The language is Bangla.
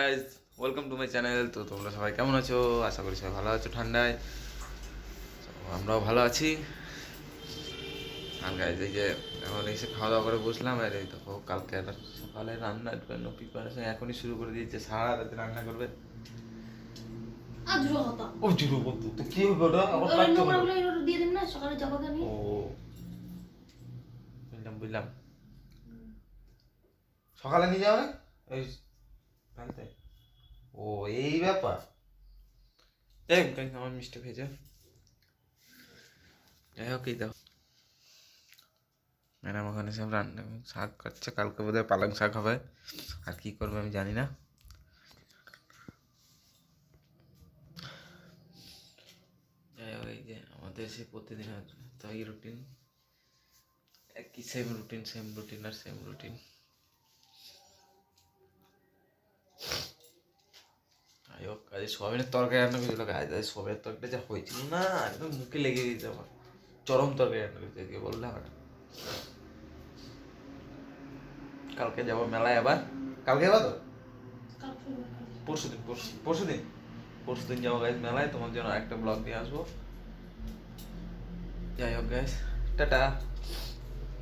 Guys welcome to my channel তো তোমরা সবাই কেমন আছো? আশা করি সবাই ভালো আছো ঠান্ডায়। আমরাও ভালো আছি। আর গাইজ এই যে এখন এসে খাওয়া দাওয়া করে বসলাম। আর এই দেখো কালকে একটা সকালে রান্নার জন্য প্রিপারেশন এখনই শুরু করে দিয়েছে। সারা রাতে রান্না করবে। ও জুড়ো বন্ধু। তো কি হবে ওটা আবার কাটতে হবে দিয়ে দিন না সকালে ও বুঝলাম বুঝলাম। সকালে নিয়ে যাও না ওই ফেলতে ও, এই ব্যাপার? গাইস আমার মিষ্টি খেয়েছে যাই হোক, এই দাও। ম্যাডাম ওখানে সব রান্না শাক করছে কালকে বোধহয় পালং শাক হবে। আর কি করবে আমি জানি না। যাই হোক, এই যে আমাদের সে প্রতিদিন তো এই রুটিন একই সেম রুটিন সেম রুটিন আর সেম রুটিন যাই হোক আজ সোয়াবিনের তরকারি রান্না করেছিল গাছ আজ সোয়াবিনের তরকারিটা যা হয়েছিল না, একদম মুখে লেগে গেছে আমার। চরম তরকারি রান্না করেছে আজকে বললে হবে কালকে যাব মেলায় আবার। কালকে যাব তো? পরশু দিন পরশু দিন পরশু দিন যাব গাইজ মেলায়, তোমার জন্য একটা ব্লগ নিয়ে আসব। যাই হোক গাইজ টাটা।